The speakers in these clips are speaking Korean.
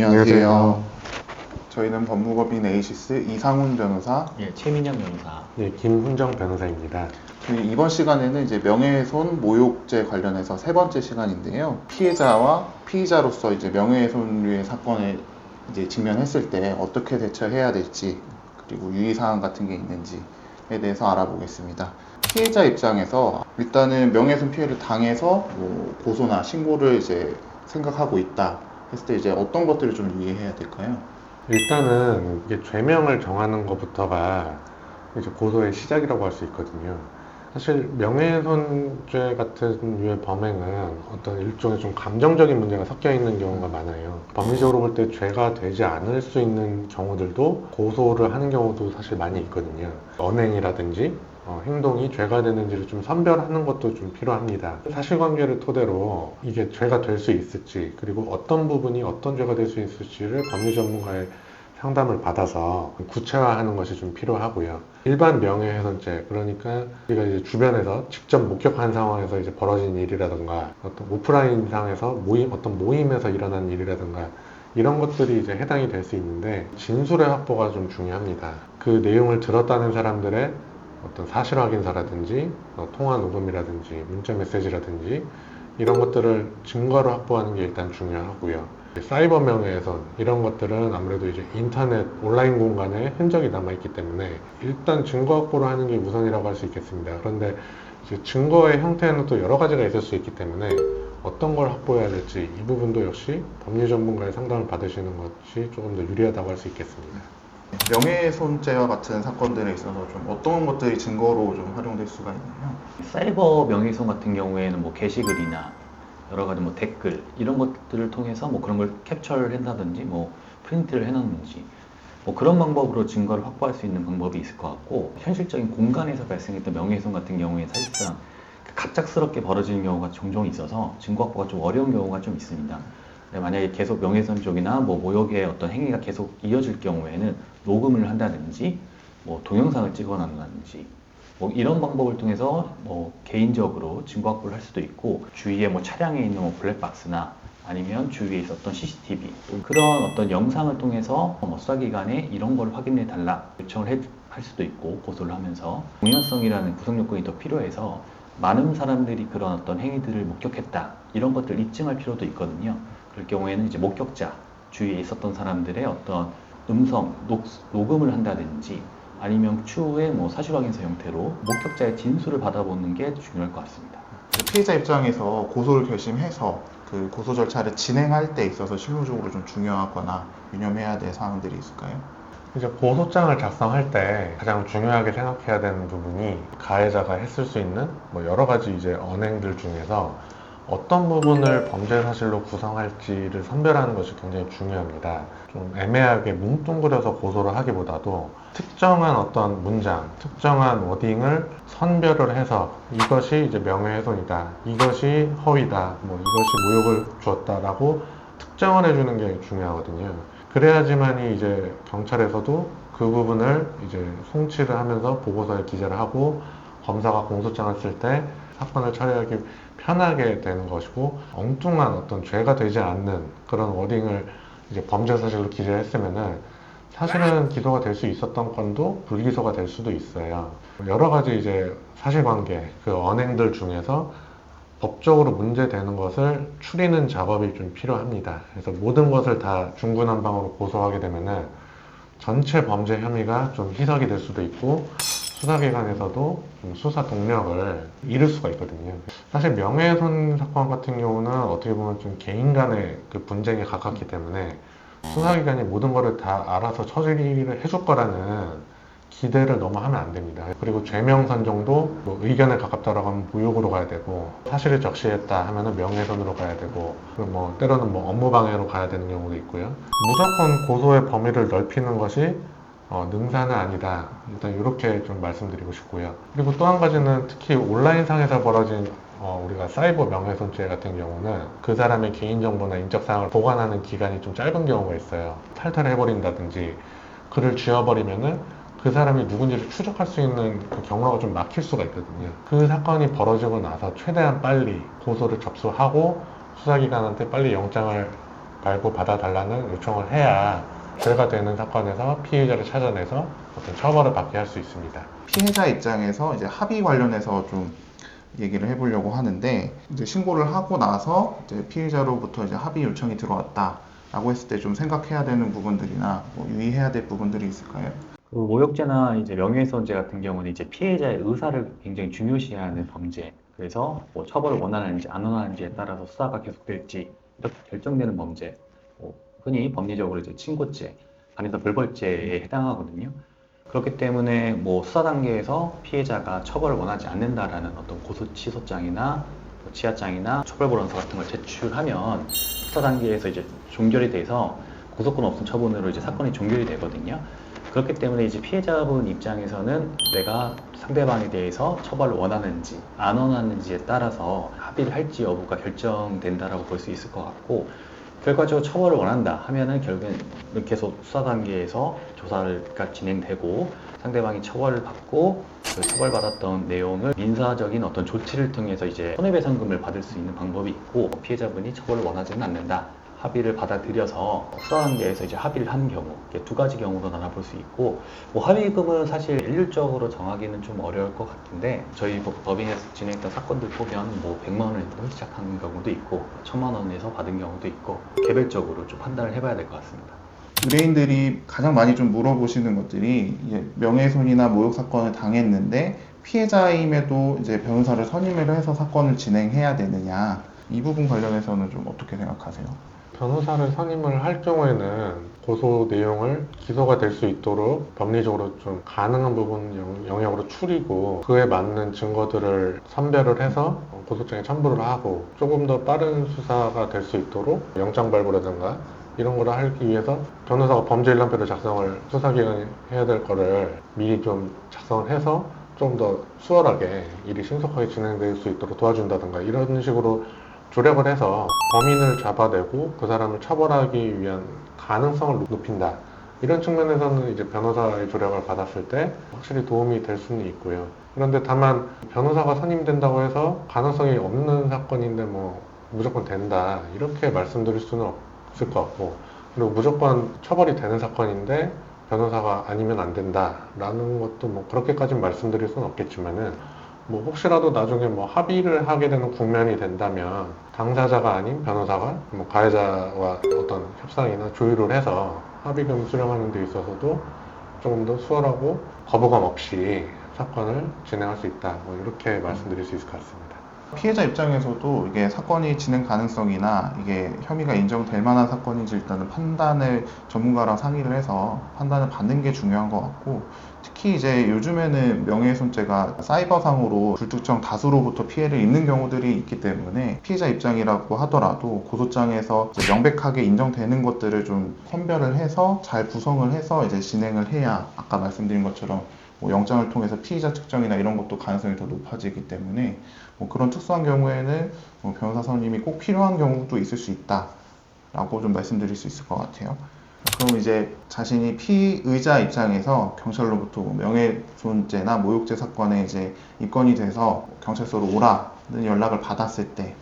안녕하세요. 저희는 법무법인 에이시스 이상훈 변호사. 예, 최민영 변호사. 네, 김훈정 변호사입니다. 저희 이번 시간에는 이제 명예훼손 모욕죄 관련해서 세 번째 시간인데요. 피해자와 피의자로서 이제 명예훼손류의 사건에 이제 직면했을 때 어떻게 대처해야 될지 그리고 유의사항 같은 게 있는지에 대해서 알아보겠습니다. 피해자 입장에서 일단은 명예훼손 피해를 당해서 뭐 고소나 신고를 이제 생각하고 있다 했을 때 이제 어떤 것들을 좀 유의해야 될까요? 일단은 이게 죄명을 정하는 것부터가 이제 고소의 시작이라고 할 수 있거든요. 사실 명예훼손죄 같은 류의 범행은 어떤 일종의 좀 감정적인 문제가 섞여 있는 경우가 많아요. 법리적으로 볼 때 죄가 되지 않을 수 있는 경우들도 고소를 하는 경우도 사실 많이 있거든요. 언행이라든지 어, 행동이 죄가 되는지를 좀 선별하는 것도 좀 필요합니다. 사실관계를 토대로 이게 죄가 될 수 있을지 그리고 어떤 부분이 어떤 죄가 될 수 있을지를 법리 전문가의 상담을 받아서 구체화하는 것이 좀 필요하고요. 일반 명예훼손죄 그러니까 우리가 이제 주변에서 직접 목격한 상황에서 이제 벌어진 일이라든가 어떤 오프라인 상에서 모임 어떤 모임에서 일어난 일이라든가 이런 것들이 이제 해당이 될 수 있는데 진술의 확보가 좀 중요합니다. 그 내용을 들었다는 사람들의 어떤 사실 확인서라든지 어, 통화 녹음이라든지 문자 메시지라든지 이런 것들을 증거로 확보하는 게 일단 중요하고요. 사이버 명예훼손 이런 것들은 아무래도 이제 인터넷 온라인 공간에 흔적이 남아 있기 때문에 일단 증거 확보를 하는 게 우선이라고 할 수 있겠습니다. 그런데 증거의 형태는 또 여러 가지가 있을 수 있기 때문에 어떤 걸 확보해야 될지 이 부분도 역시 법률 전문가의 상담을 받으시는 것이 조금 더 유리하다고 할 수 있겠습니다. 명예훼손죄와 같은 사건들에 있어서 좀 어떤 것들이 증거로 좀 활용될 수가 있나요? 사이버 명예훼손 같은 경우에는 뭐 게시글이나 여러 가지 뭐 댓글 이런 것들을 통해서 뭐 그런 걸 캡처를 한다든지 뭐 프린트를 해놨는지 뭐 그런 방법으로 증거를 확보할 수 있는 방법이 있을 것 같고 현실적인 공간에서 발생했던 명예훼손 같은 경우에 사실상 갑작스럽게 벌어지는 경우가 종종 있어서 증거 확보가 좀 어려운 경우가 좀 있습니다. 근데 만약에 계속 명예훼손 쪽이나 뭐 모욕의 어떤 행위가 계속 이어질 경우에는 녹음을 한다든지 뭐 동영상을 찍어놨다든지 뭐 이런 방법을 통해서 뭐 개인적으로 증거 확보를 할 수도 있고 주위에 뭐 차량에 있는 뭐 블랙박스나 아니면 주위에 있었던 CCTV 그런 어떤 영상을 통해서 뭐 수사기관에 이런 걸 확인해 달라 요청을 해- 할 수도 있고 고소를 하면서 공연성이라는 구성 요건이 더 필요해서 많은 사람들이 그런 어떤 행위들을 목격했다 이런 것들 입증할 필요도 있거든요. 그럴 경우에는 이제 목격자 주위에 있었던 사람들의 어떤 음성 녹, 녹음을 한다든지 아니면 추후에 뭐 사실 확인서 형태로 목격자의 진술을 받아보는 게 중요할 것 같습니다. 피해자 입장에서 고소를 결심해서 그 고소 절차를 진행할 때 있어서 실무적으로 좀 중요하거나 유념해야 될 사항들이 있을까요? 이제 고소장을 작성할 때 가장 중요하게 생각해야 되는 부분이 가해자가 했을 수 있는 뭐 여러 가지 이제 언행들 중에서 어떤 부분을 범죄 사실로 구성할지를 선별하는 것이 굉장히 중요합니다. 좀 애매하게 뭉뚱그려서 고소를 하기보다도 특정한 어떤 문장, 특정한 워딩을 선별을 해서 이것이 이제 명예훼손이다, 이것이 허위다, 뭐 이것이 모욕을 주었다라고 특정을 해주는 게 중요하거든요. 그래야지만이 이제 경찰에서도 그 부분을 이제 송치를 하면서 보고서에 기재를 하고 검사가 공소장을 쓸 때 사건을 처리하기 편하게 되는 것이고 엉뚱한 어떤 죄가 되지 않는 그런 워딩을 이제 범죄 사실로 기재했으면은 사실은 기소가 될 수 있었던 건도 불기소가 될 수도 있어요. 여러 가지 이제 사실관계 그 언행들 중에서 법적으로 문제되는 것을 추리는 작업이 좀 필요합니다. 그래서 모든 것을 다 중구난방으로 고소하게 되면은 전체 범죄 혐의가 좀 희석이 될 수도 있고 수사기관에서도 좀 수사 동력을 잃을 수가 있거든요. 사실 명예훼손 사건 같은 경우는 어떻게 보면 좀 개인 간의 그 분쟁에 가깝기 때문에 수사기관이 모든 것을 다 알아서 처리를 해줄 거라는 기대를 너무 하면 안 됩니다. 그리고 죄명 선정도 뭐 의견에 가깝다라고 하면 무효으로 가야 되고 사실을 적시했다 하면은 명예훼손으로 가야 되고 뭐 때로는 뭐 업무방해로 가야 되는 경우도 있고요. 무조건 고소의 범위를 넓히는 것이 어, 능사는 아니다. 일단 이렇게 좀 말씀드리고 싶고요. 그리고 또 한 가지는 특히 온라인상에서 벌어진 어, 우리가 사이버 명예훼손죄 같은 경우는 그 사람의 개인정보나 인적사항을 보관하는 기간이 좀 짧은 경우가 있어요. 탈탈해버린다든지 글을 지워버리면은 그 사람이 누군지를 추적할 수 있는 그 경로가 좀 막힐 수가 있거든요. 그 사건이 벌어지고 나서 최대한 빨리 고소를 접수하고 수사기관한테 빨리 영장을 발부 받아 달라는 요청을 해야 죄가 되는 사건에서 피의자를 찾아내서 어떤 처벌을 받게 할 수 있습니다. 피해자 입장에서 이제 합의 관련해서 좀 얘기를 해보려고 하는데 이제 신고를 하고 나서 이제 피해자로부터 이제 합의 요청이 들어왔다라고 했을 때 좀 생각해야 되는 부분들이나 뭐 유의해야 될 부분들이 있을까요? 그 모욕죄나 이제 명예훼손죄 같은 경우는 이제 피해자의 의사를 굉장히 중요시하는 범죄. 그래서 뭐 처벌을 원하는지 안 원하는지에 따라서 수사가 계속될지 이렇게 결정되는 범죄. 뭐 흔히 법리적으로 이제 친고죄, 반에서 불벌죄에 해당하거든요. 그렇기 때문에 뭐 수사 단계에서 피해자가 처벌을 원하지 않는다라는 어떤 고소 취소장이나 뭐 지하장이나 처벌보론서 같은 걸 제출하면 수사 단계에서 이제 종결이 돼서 구속권 없음 처분으로 이제 사건이 종결이 되거든요. 그렇기 때문에 이제 피해자분 입장에서는 내가 상대방에 대해서 처벌을 원하는지 안 원하는지에 따라서 합의를 할지 여부가 결정된다라고 볼 수 있을 것 같고 결과적으로 처벌을 원한다 하면은 결국엔 계속 수사 단계에서 조사가 진행되고 상대방이 처벌을 받고 그 처벌받았던 내용을 민사적인 어떤 조치를 통해서 이제 손해배상금을 받을 수 있는 방법이 있고 피해자분이 처벌을 원하지는 않는다. 합의를 받아들여서 수사 단계에서 이제 합의를 한 경우 두 가지 경우로 나눠볼 수 있고 뭐 합의금은 사실 일률적으로 정하기는 좀 어려울 것 같은데 저희 법- 법인에서 진행했던 사건들 보면 뭐 100만 원에서 시작하는 경우도 있고 1000만 원에서 받은 경우도 있고 개별적으로 좀 판단을 해봐야 될 것 같습니다. 의뢰인들이 가장 많이 좀 물어보시는 것들이 명예훼손이나 모욕 사건을 당했는데 피해자임에도 이제 변호사를 선임을 해서 사건을 진행해야 되느냐 이 부분 관련해서는 좀 어떻게 생각하세요? 변호사를 선임을 할 경우에는 고소 내용을 기소가 될 수 있도록 법리적으로 좀 가능한 부분 영- 영역으로 추리고 그에 맞는 증거들을 선별을 해서 고소장에 첨부를 하고 조금 더 빠른 수사가 될 수 있도록 영장 발부라든가 이런 거를 하기 위해서 변호사가 범죄 일람표를 작성을 수사기관이 해야 될 거를 미리 좀 작성을 해서 좀 더 수월하게 일이 신속하게 진행될 수 있도록 도와준다든가 이런 식으로 조력을 해서 범인을 잡아내고 그 사람을 처벌하기 위한 가능성을 높인다. 이런 측면에서는 이제 변호사의 조력을 받았을 때 확실히 도움이 될 수는 있고요. 그런데 다만 변호사가 선임된다고 해서 가능성이 없는 사건인데 뭐 무조건 된다. 이렇게 말씀드릴 수는 없을 것 같고 그리고 무조건 처벌이 되는 사건인데 변호사가 아니면 안 된다라는 것도 뭐 그렇게까지는 말씀드릴 수는 없겠지만은 뭐 혹시라도 나중에 뭐 합의를 하게 되는 국면이 된다면 당사자가 아닌 변호사가 뭐 가해자와 어떤 협상이나 조율을 해서 합의금 수령하는 데 있어서도 조금 더 수월하고 거부감 없이 사건을 진행할 수 있다. 뭐 이렇게 말씀드릴 수 있을 것 같습니다. 피해자 입장에서도 이게 사건이 진행 가능성이나 이게 혐의가 인정될 만한 사건인지 일단은 판단을 전문가랑 상의를 해서 판단을 받는 게 중요한 것 같고 특히 이제 요즘에는 명예훼손죄가 사이버상으로 불특정 다수로부터 피해를 입는 경우들이 있기 때문에 피해자 입장이라고 하더라도 고소장에서 명백하게 인정되는 것들을 좀 선별을 해서 잘 구성을 해서 이제 진행을 해야 아까 말씀드린 것처럼 뭐 영장을 통해서 피의자 특정이나 이런 것도 가능성이 더 높아지기 때문에 뭐 그런 특수한 경우에는 뭐 변호사 선임이 꼭 필요한 경우도 있을 수 있다라고 좀 말씀드릴 수 있을 것 같아요. 그럼 이제 자신이 피의자 입장에서 경찰로부터 뭐 명예훼손죄나 모욕죄 사건에 이제 입건이 돼서 경찰서로 오라는 연락을 받았을 때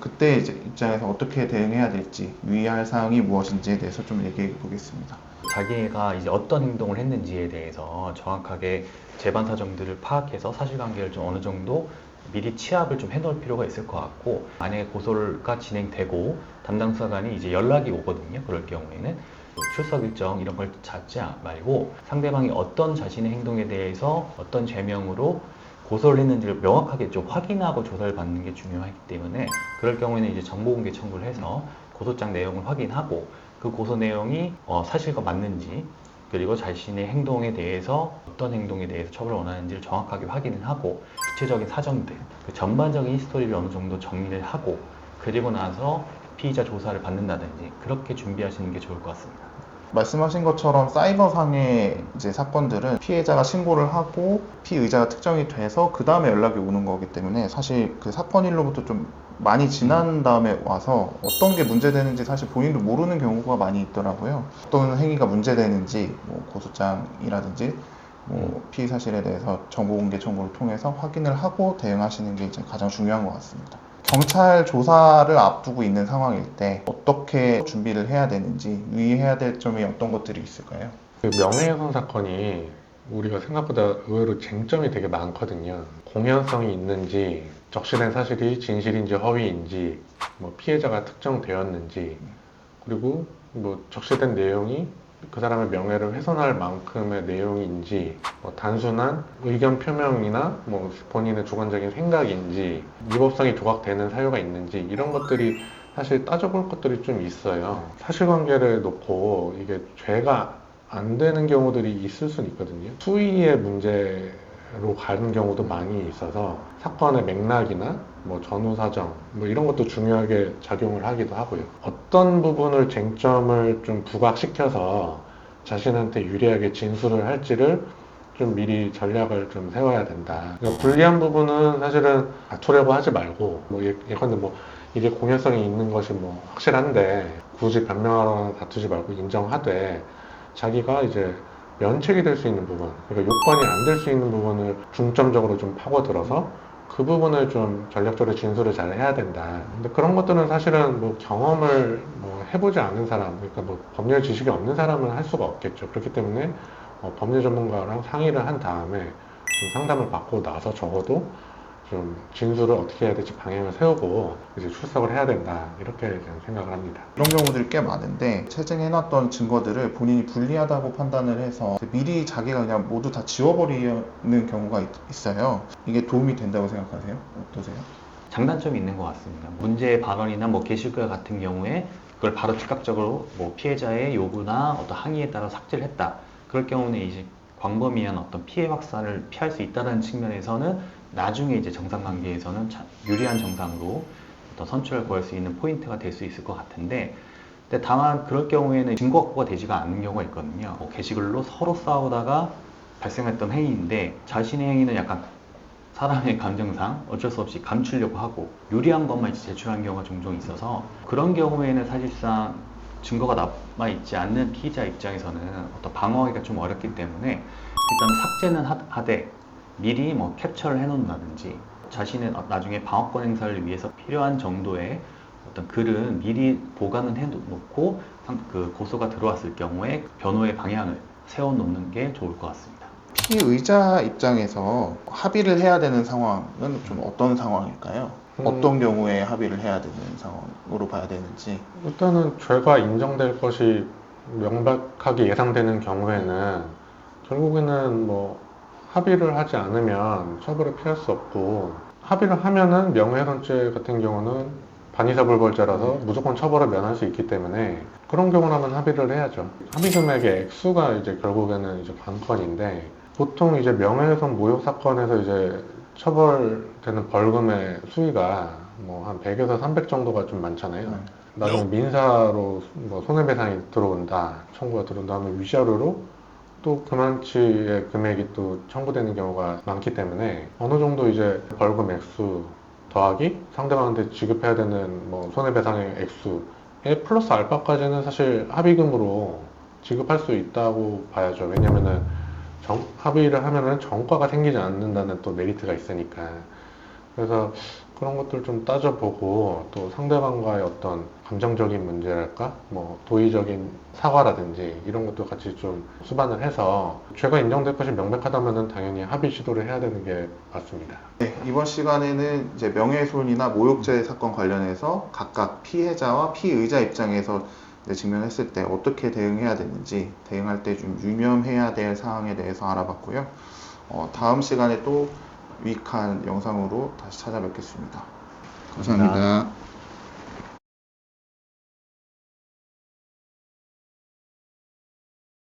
그때 이제 입장에서 어떻게 대응해야 될지 유의할 사항이 무엇인지에 대해서 좀 얘기해 보겠습니다. 자기가 이제 어떤 행동을 했는지에 대해서 정확하게 재반 사정들을 파악해서 사실관계를 좀 어느 정도 미리 취합을 좀 해놓을 필요가 있을 것 같고 만약에 고소가 진행되고 담당 수사관이 이제 연락이 오거든요. 그럴 경우에는 뭐 출석 일정 이런 걸 찾지 말고 상대방이 어떤 자신의 행동에 대해서 어떤 죄명으로 고소를 했는지를 명확하게 좀 확인하고 조사를 받는 게 중요하기 때문에 그럴 경우에는 이제 정보공개 청구를 해서 고소장 내용을 확인하고 그 고소 내용이 어, 사실과 맞는지 그리고 자신의 행동에 대해서 어떤 행동에 대해서 처벌을 원하는지를 정확하게 확인을 하고 구체적인 사정들 그 전반적인 히스토리를 어느 정도 정리를 하고 그리고 나서 피의자 조사를 받는다든지 그렇게 준비하시는 게 좋을 것 같습니다. 말씀하신 것처럼 사이버상의 이제 사건들은 피해자가 신고를 하고 피의자가 특정이 돼서 그 다음에 연락이 오는 거기 때문에 사실 그 사건일로부터 좀 많이 지난 다음에 와서 어떤 게 문제되는지 사실 본인도 모르는 경우가 많이 있더라고요. 어떤 행위가 문제되는지 뭐 고소장이라든지 뭐 피의 사실에 대해서 정보 공개 청구를 통해서 확인을 하고 대응하시는 게 이제 가장 중요한 것 같습니다. 경찰 조사를 앞두고 있는 상황일 때 어떻게 준비를 해야 되는지 유의해야 될 점이 어떤 것들이 있을까요? 그 명예훼손 사건이 우리가 생각보다 의외로 쟁점이 되게 많거든요. 공연성이 있는지, 적시된 사실이 진실인지 허위인지, 뭐 피해자가 특정되었는지, 그리고 뭐 적시된 내용이 그 사람의 명예를 훼손할 만큼의 내용인지, 뭐 단순한 의견 표명이나 뭐 본인의 주관적인 생각인지, 위법성이 조각되는 사유가 있는지 이런 것들이 사실 따져볼 것들이 좀 있어요. 사실관계를 놓고 이게 죄가 안 되는 경우들이 있을 수는 있거든요. 수위의 문제로 가는 경우도 많이 있어서 사건의 맥락이나 뭐 전후 사정 뭐 이런 것도 중요하게 작용을 하기도 하고요. 어떤 부분을 쟁점을 좀 부각시켜서 자신한테 유리하게 진술을 할지를 좀 미리 전략을 좀 세워야 된다. 그러니까 불리한 부분은 사실은 다투려고 하지 말고 뭐 예- 예컨대 뭐 이게 공연성이 있는 것이 뭐 확실한데 굳이 변명하거나 다투지 말고 인정하되 자기가 이제 면책이 될 수 있는 부분, 그러니까 요건이 안 될 수 있는 부분을 중점적으로 좀 파고들어서 그 부분을 좀 전략적으로 진술을 잘 해야 된다. 근데 그런 것들은 사실은 뭐 경험을 뭐 해보지 않은 사람, 그러니까 뭐 법률 지식이 없는 사람은 할 수가 없겠죠. 그렇기 때문에 어, 법률 전문가랑 상의를 한 다음에 좀 상담을 받고 나서 적어도 좀 진술을 어떻게 해야 될지 방향을 세우고 이제 출석을 해야 된다. 이렇게 생각을 합니다. 이런 경우들이 꽤 많은데 체증해놨던 증거들을 본인이 불리하다고 판단을 해서 미리 자기가 그냥 모두 다 지워버리는 경우가 있, 있어요. 이게 도움이 된다고 생각하세요? 어떠세요? 장단점이 있는 것 같습니다. 문제의 발언이나 뭐 게시글 같은 경우에 그걸 바로 즉각적으로 뭐 피해자의 요구나 어떤 항의에 따라 삭제를 했다. 그럴 경우는 이제 광범위한 어떤 피해 확산을 피할 수 있다는 측면에서는 나중에 이제 정상 관계에서는 참 유리한 정상으로 어떤 선출을 구할 수 있는 포인트가 될 수 있을 것 같은데 근데 다만 그럴 경우에는 증거 확보가 되지가 않는 경우가 있거든요. 뭐 게시글로 서로 싸우다가 발생했던 행위인데 자신의 행위는 약간 사람의 감정상 어쩔 수 없이 감추려고 하고 유리한 것만 제출하는 경우가 종종 있어서 그런 경우에는 사실상 증거가 남아 있지 않는 피의자 입장에서는 어떤 방어하기가 좀 어렵기 때문에 일단 삭제는 하- 하되 미리 뭐 캡처를 해놓는다든지 자신의 나중에 방어권 행사를 위해서 필요한 정도의 어떤 글은 미리 보관은 해놓고 상- 그 고소가 들어왔을 경우에 변호의 방향을 세워놓는 게 좋을 것 같습니다. 피의자 입장에서 합의를 해야 되는 상황은 좀 어떤 상황일까요? 음. 어떤 경우에 합의를 해야 되는 상황으로 봐야 되는지 일단은 죄가 인정될 것이 명백하게 예상되는 경우에는 결국에는 뭐 합의를 하지 않으면 처벌을 피할 수 없고 합의를 하면은 명예훼손죄 같은 경우는 반의사불벌죄라서 무조건 처벌을 면할 수 있기 때문에 그런 경우라면 합의를 해야죠. 합의 금액의 액수가 이제 결국에는 이제 관건인데 보통 이제 명예훼손 모욕 사건에서 이제 처벌되는 벌금의 수위가 뭐 한 100에서 300 정도가 좀 많잖아요. 네. 나중에 민사로 뭐 손해배상이 들어온다, 청구가 들어온다 하면 위자료로 또 그만치의 금액이 또 청구되는 경우가 많기 때문에 어느 정도 이제 벌금 액수 더하기 상대방한테 지급해야 되는 뭐 손해배상의 액수에 플러스 알파까지는 사실 합의금으로 지급할 수 있다고 봐야죠. 왜냐면은 정- 합의를 하면은 정과가 생기지 않는다는 또 메리트가 있으니까. 그래서 그런 것들 좀 따져보고 또 상대방과의 어떤 감정적인 문제랄까 뭐 도의적인 사과라든지 이런 것도 같이 좀 수반을 해서 죄가 인정될 것이 명백하다면은 당연히 합의 시도를 해야 되는 게 맞습니다. 네, 이번 시간에는 이제 명예훼손이나 모욕죄 사건 관련해서 각각 피해자와 피의자 입장에서 직면했을 때 어떻게 대응해야 되는지 대응할 때 좀 유념해야 될 사항에 대해서 알아봤고요. 어, 다음 시간에 또 유익한 영상으로 다시 찾아뵙겠습니다 감사합니다. 감사합니다.